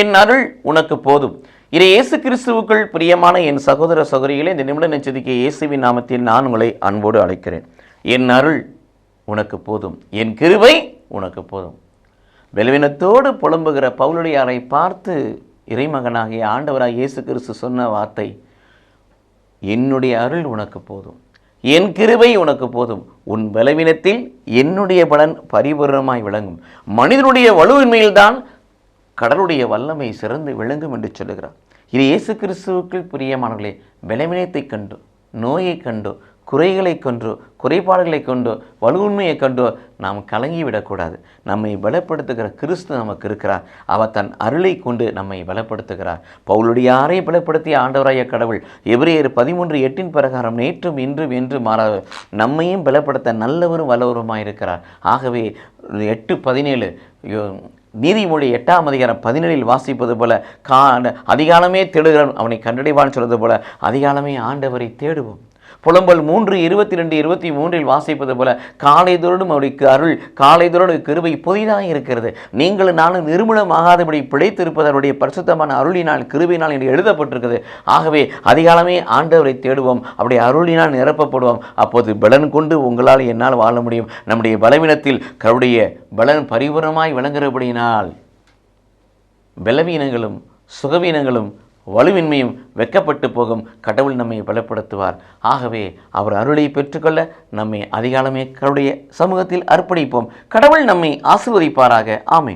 என் அருள் உனக்கு போதும். இதை இயேசு கிறிஸ்துவுக்குள் பிரியமான என் சகோதர சகோதரிகளே இந்த நிமிட நெச்சதிக்க இயேசுவின் நாமத்தில் நான் உங்களை அன்போடு அழைக்கிறேன். என் அருள் உனக்கு போதும். என் கிருவை உனக்கு போதும். பலவீனத்தோடு புலம்புகிற பவுலுடையாரை பார்த்து இறைமகனாகிய ஆண்டவராக இயேசு கிறிஸ்து சொன்ன வார்த்தை என்னுடைய அருள் உனக்கு போதும். என் கிருவை உனக்கு போதும். உன் பலவீனத்தில் என்னுடைய பலன் பரிபூரணமாய் விளங்கும். மனிதனுடைய வலுவின்மையில்தான் கடலுடைய வல்லமை சிறந்து விளங்கும் என்று சொல்லுகிறார். இது இயேசு கிறிஸ்துவுக்குள் பிரியமானவர்களே பலவீனத்தை கண்டு நோயை கண்டு குறைகளை கொண்டு குறைபாடுகளை கொண்டு வலுவுண்மையை கொண்டு நாம் கலங்கிவிடக்கூடாது. நம்மை பலப்படுத்துகிற கிறிஸ்து நமக்கு இருக்கிறார். அவர் தன் அருளை கொண்டு நம்மை பலப்படுத்துகிறார். பவுலுடையாரை பலப்படுத்திய ஆண்டவராய கடவுள் எபிரேயர் பதிமூன்று எட்டின் பிரகாரம் நேற்றும் இன்றும் என்று மாறாத நம்மையும் பலப்படுத்த நல்லவரும் வல்லவருமாயிருக்கிறார். ஆகவே எட்டு பதினேழு நீதிமொழி எட்டாம் அதிகாரம் பதினேழில் வாசிப்பது போல கா அதிகாலமே தேடுகிறவன் அவனை கண்டடைவான்னு சொல்வது போல அதிகாலமே ஆண்டவரை தேடுவோம். புலம்பல் மூன்று இருபத்தி ரெண்டு இருபத்தி மூன்றில் வாசிப்பது போல காலைதோறும் அவருக்கு அருள் காலைதோறும் கிருபை புதிதாக இருக்கிறது. நீங்களும் நானும் நிர்மூலமாகாதபடி பிழைத்திருப்பது அவருடைய பரிசுத்தமான அருளினால் கிருவினால் என்று எழுதப்பட்டிருக்கிறது. ஆகவே அதிகாலமே ஆண்டவரை தேடுவோம் அவருடைய அருளினால் நிரப்பப்படுவோம். அப்போது பலன் கொண்டு உங்களால் என்னால் வாழ முடியும். நம்முடைய பலவீனத்தில் கருடைய பலன் பரிபூர்ணமாய் விளங்குகிறபடியினால் பலவீனங்களும் சுகவீனங்களும் வலுவின்மையும் வெக்கப்பட்டு போகும் கடவுள் நம்மை பலப்படுத்துவார். ஆகவே அவர் அருளை பெற்றுக்கொள்ள நம்மை அதிகாலமே கருடைய சமூகத்தில் அர்ப்பணிப்போம். கடவுள் நம்மை ஆசிர்வதிப்பாராக. ஆமை